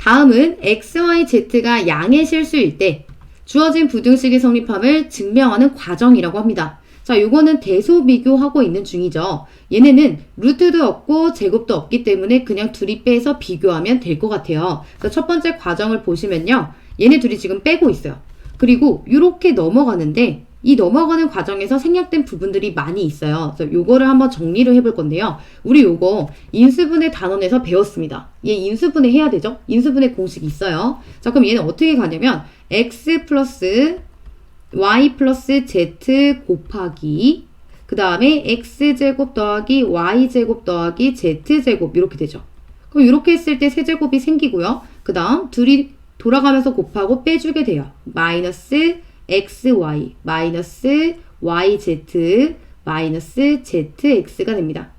다음은 x, y, z가 양의 실수일 때 주어진 부등식의 성립함을 증명하는 과정이라고 합니다. 자, 요거는 대소 비교하고 있는 중이죠. 얘네는 루트도 없고 제곱도 없기 때문에 그냥 둘이 빼서 비교하면 될 것 같아요. 첫 번째 과정을 보시면요. 얘네 둘이 지금 빼고 있어요. 그리고 이렇게 넘어가는데 이 넘어가는 과정에서 생략된 부분들이 많이 있어요. 그래서 요거를 한번 정리를 해볼 건데요. 우리 요거 인수분해 단원에서 배웠습니다. 얘 인수분해 해야 되죠? 인수분해 공식이 있어요. 자, 그럼 얘는 어떻게 가냐면 x 플러스 y 플러스 z 곱하기 그 다음에 x제곱 더하기 y제곱 더하기 z제곱 이렇게 되죠. 그럼 이렇게 했을 때 세제곱이 생기고요. 그 다음 둘이 돌아가면서 곱하고 빼주게 돼요. 마이너스 xy 마이너스 yz 마이너스 zx가 됩니다.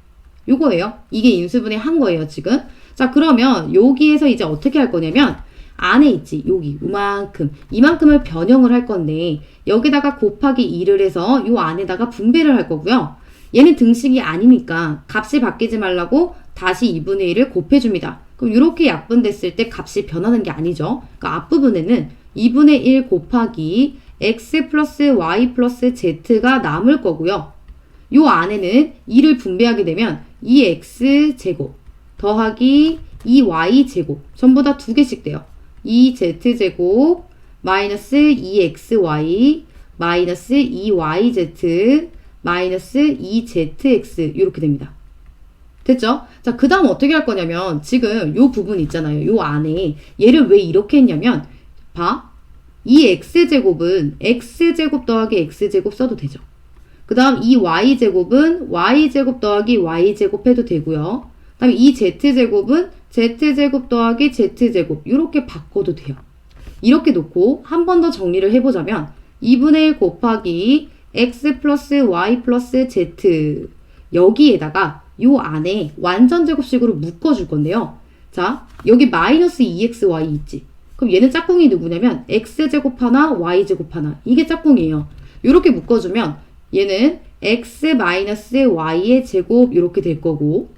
요거예요. 이게 인수분해 한 거예요, 지금. 자, 그러면 여기에서 이제 어떻게 할 거냐면 안에 있지. 여기 이만큼. 이만큼을 변형을 할 건데 여기다가 곱하기 2를 해서 요 안에다가 분배를 할 거고요. 얘는 등식이 아니니까 값이 바뀌지 말라고 다시 2분의 1을 곱해줍니다. 그럼 이렇게 약분됐을 때 값이 변하는 게 아니죠. 그러니까 앞부분에는 2분의 1 곱하기 x 플러스 y 플러스 z가 남을 거고요. 요 안에는 2를 분배하게 되면 2x 제곱 더하기 2y 제곱 전부 다 두 개씩 돼요. 2z 제곱 마이너스 2xy 마이너스 2yz 마이너스 2zx 이렇게 됩니다. 됐죠? 자, 그 다음 어떻게 할 거냐면, 지금 요 부분 있잖아요. 요 안에. 얘를 왜 이렇게 했냐면, 봐. 이 x제곱은 x제곱 더하기 x제곱 써도 되죠. 그 다음 이 y제곱은 y제곱 더하기 y제곱 해도 되고요. 그 다음에 이 z제곱은 z제곱 더하기 z제곱 이렇게 바꿔도 돼요. 이렇게 놓고 한 번 더 정리를 해보자면 2분의 1 곱하기 x 플러스 y 플러스 z 여기에다가 요 안에 완전 제곱식으로 묶어줄 건데요. 자, 여기 마이너스 2xy 있지. 그럼 얘는 짝꿍이 누구냐면 x제곱 하나 y제곱 하나 이게 짝꿍이에요. 이렇게 묶어주면 얘는 x 마이너스 y의 제곱 이렇게 될 거고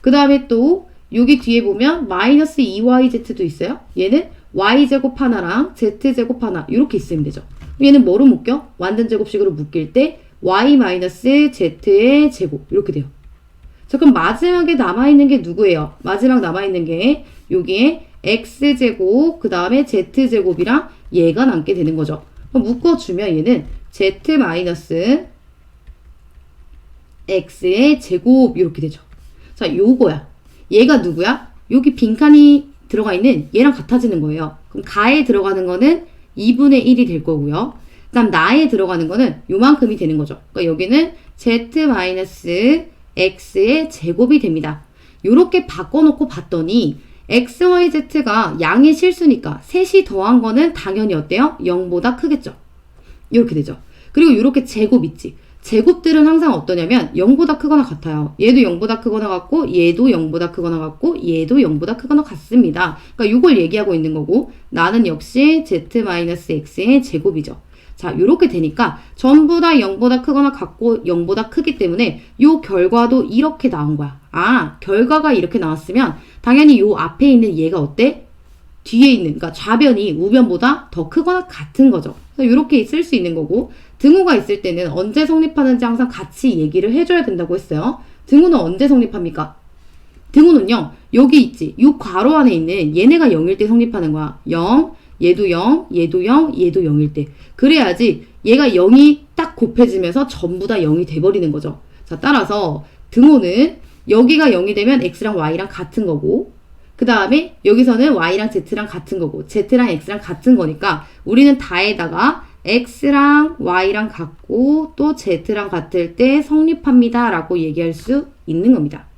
그 다음에 또 여기 뒤에 보면 마이너스 2yz도 있어요. 얘는 y제곱 하나랑 z제곱 하나 이렇게 있으면 되죠. 얘는 뭐로 묶여? 완전 제곱식으로 묶일 때 y 마이너스 z의 제곱 이렇게 돼요. 자 그럼 마지막에 남아있는 게 누구예요? 마지막 남아있는 게 여기에 x제곱 그 다음에 z제곱이랑 얘가 남게 되는 거죠. 묶어주면 얘는 z 마이너스 x의 제곱 이렇게 되죠. 자 요거야. 얘가 누구야? 여기 빈칸이 들어가 있는 얘랑 같아지는 거예요. 그럼 가에 들어가는 거는 2분의 1이 될 거고요. 그 다음 나에 들어가는 거는 요만큼이 되는 거죠. 그러니까 여기는 z 마이너스 x의 제곱이 됩니다. 요렇게 바꿔놓고 봤더니 x, y, z가 양의 실수니까 셋이 더한 거는 당연히 어때요? 0보다 크겠죠. 이렇게 되죠. 그리고 이렇게 제곱 있지. 제곱들은 항상 어떠냐면 0보다 크거나 같아요. 얘도 0보다 크거나 같고 얘도 0보다 크거나 같고 얘도 0보다 크거나 같습니다. 그러니까 이걸 얘기하고 있는 거고 나는 역시 z-x의 제곱이죠. 자, 이렇게 되니까 전부 다 0보다 크거나 같고 0보다 크기 때문에 요 결과도 이렇게 나온 거야. 아, 결과가 이렇게 나왔으면 당연히 요 앞에 있는 얘가 어때? 뒤에 있는, 그러니까 좌변이 우변보다 더 크거나 같은 거죠. 그래서 이렇게 쓸 수 있는 거고 등호가 있을 때는 언제 성립하는지 항상 같이 얘기를 해줘야 된다고 했어요. 등호는 언제 성립합니까? 등호는요, 여기 있지. 요 괄호 안에 있는 얘네가 0일 때 성립하는 거야. 0, 얘도 0, 얘도 0, 얘도 0일 때. 그래야지 얘가 0이 딱 곱해지면서 전부 다 0이 돼버리는 거죠. 자, 따라서 등호는 여기가 0이 되면 x랑 y랑 같은 거고, 그 다음에 여기서는 y랑 z랑 같은 거고, z랑 x랑 같은 거니까 우리는 다에다가 x랑 y랑 같고 또 z랑 같을 때 성립합니다 라고 얘기할 수 있는 겁니다.